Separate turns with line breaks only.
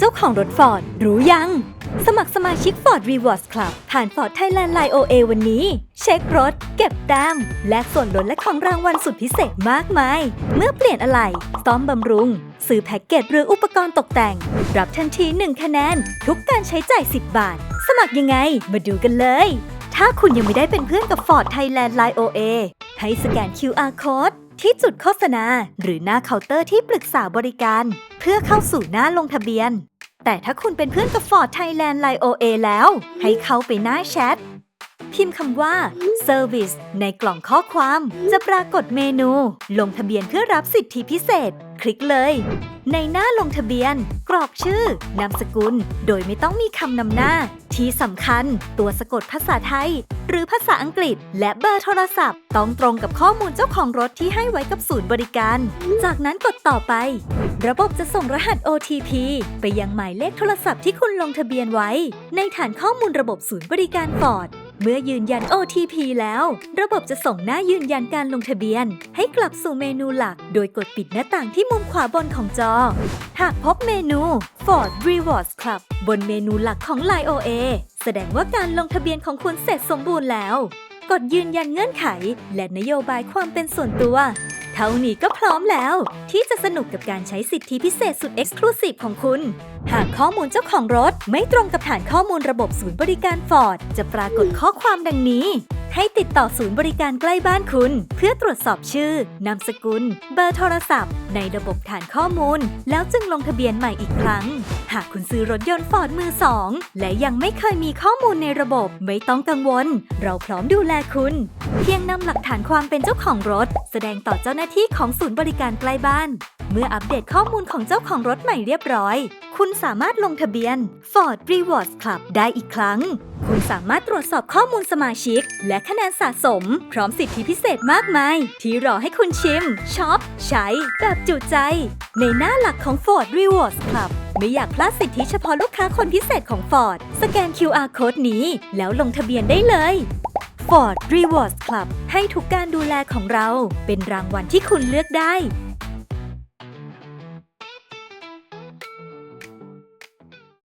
เจ้าของรถฟอร์ดรู้ยัง สมัครสมาชิก Ford Rewards Club ผ่าน Ford Thailand Line OA วันนี้ เช็ครถ เก็บแต้มแลกส่วนลดและของรางวัลสุดพิเศษมากมาย เมื่อเปลี่ยนอะไหล่ซ่อมบำรุง ซื้อแพ็กเกจหรืออุปกรณ์ตกแต่ง รับทันที 1 คะแนน ทุกการใช้จ่าย 10 บาท สมัครยังไง มาดูกันเลย ถ้าคุณยังไม่ได้เป็นเพื่อนกับ Ford Thailand Line OA ให้สแกน QR Code ที่จุดโฆษณาหรือหน้าเคาน์เตอร์ที่ปรึกษาบริการ เพื่อเข้าสู่หน้าลงทะเบียน แต่ถ้าคุณเป็นเพื่อนกับ Ford Thailand Line OA แล้ว ให้เข้าไปหน้าแชท พิมพ์คำว่า Service ในกล่องข้อความ จะปรากฏเมนู ลงทะเบียนเพื่อรับสิทธิพิเศษ คลิกเลย ในหน้าลงทะเบียน กรอกชื่อ นามสกุล โดยไม่ต้องมีคำนำหน้า ที่สำคัญ ตัวสะกดภาษาไทย หรือภาษาอังกฤษ และเบอร์โทรศัพท์ ต้องตรงกับข้อมูลเจ้าของรถที่ให้ไว้กับศูนย์บริการ จากนั้นกดต่อไป ระบบจะส่งรหัส OTP ไปยังหมายเลขโทรศัพท์ที่คุณลงทะเบียนไว้ ในฐานข้อมูลระบบศูนย์บริการฟอร์ด เมื่อยืนยัน OTP แล้ว ระบบจะส่งหน้ายืนยันการลงทะเบียน ให้กลับสู่เมนูหลัก โดยกดปิดหน้าต่างที่มุมขวาบนของจอ หากพบเมนู Ford Rewards Club บนเมนูหลักของ Line OA แสดงว่าการลงทะเบียนของคุณเสร็จสมบูรณ์แล้ว กดยืนยันเงื่อนไข และนโยบายความเป็นส่วนตัว เท่านี้ก็พร้อมแล้ว ที่จะสนุกกับการใช้สิทธิพิเศษสุด Exclusive ของคุณ หากข้อมูลเจ้าของรถไม่ตรงกับฐานข้อมูลระบบศูนย์บริการฟอร์ดจะปรากฏข้อความดังนี้ ให้ติดต่อศูนย์บริการใกล้บ้านคุณ เพื่อตรวจสอบชื่อ นามสกุล เบอร์โทรศัพท์ ในระบบฐานข้อมูล แล้วจึงลงทะเบียนใหม่อีกครั้ง หากคุณซื้อรถยนต์ฟอร์ดมือสองและยังไม่เคยมีข้อมูลในระบบ ไม่ต้องกังวล เราพร้อมดูแลคุณ เพียงนำหลักฐานความเป็นเจ้าของรถ แสดงต่อเจ้าหน้าที่ของศูนย์บริการใกล้บ้าน เมื่ออัปเดตข้อมูลของเจ้าของรถใหม่เรียบร้อย คุณสามารถลงทะเบียน Ford Rewards Club ได้อีกครั้ง คุณสามารถตรวจสอบข้อมูลสมาชิก และคะแนนสะสม พร้อมสิทธิพิเศษมากมาย ที่รอให้คุณชิมช็อป ใช้ แบบจุใจ ในหน้าหลักของ Ford Rewards Club ไม่อยากพลาดสิทธิเฉพาะลูกค้าคนพิเศษของ Ford สแกน QR Code นี้ แล้วลงทะเบียนได้เลย Ford Rewards Club ให้ทุกการดูแลของเราเป็นรางวัลที่คุณเลือกได้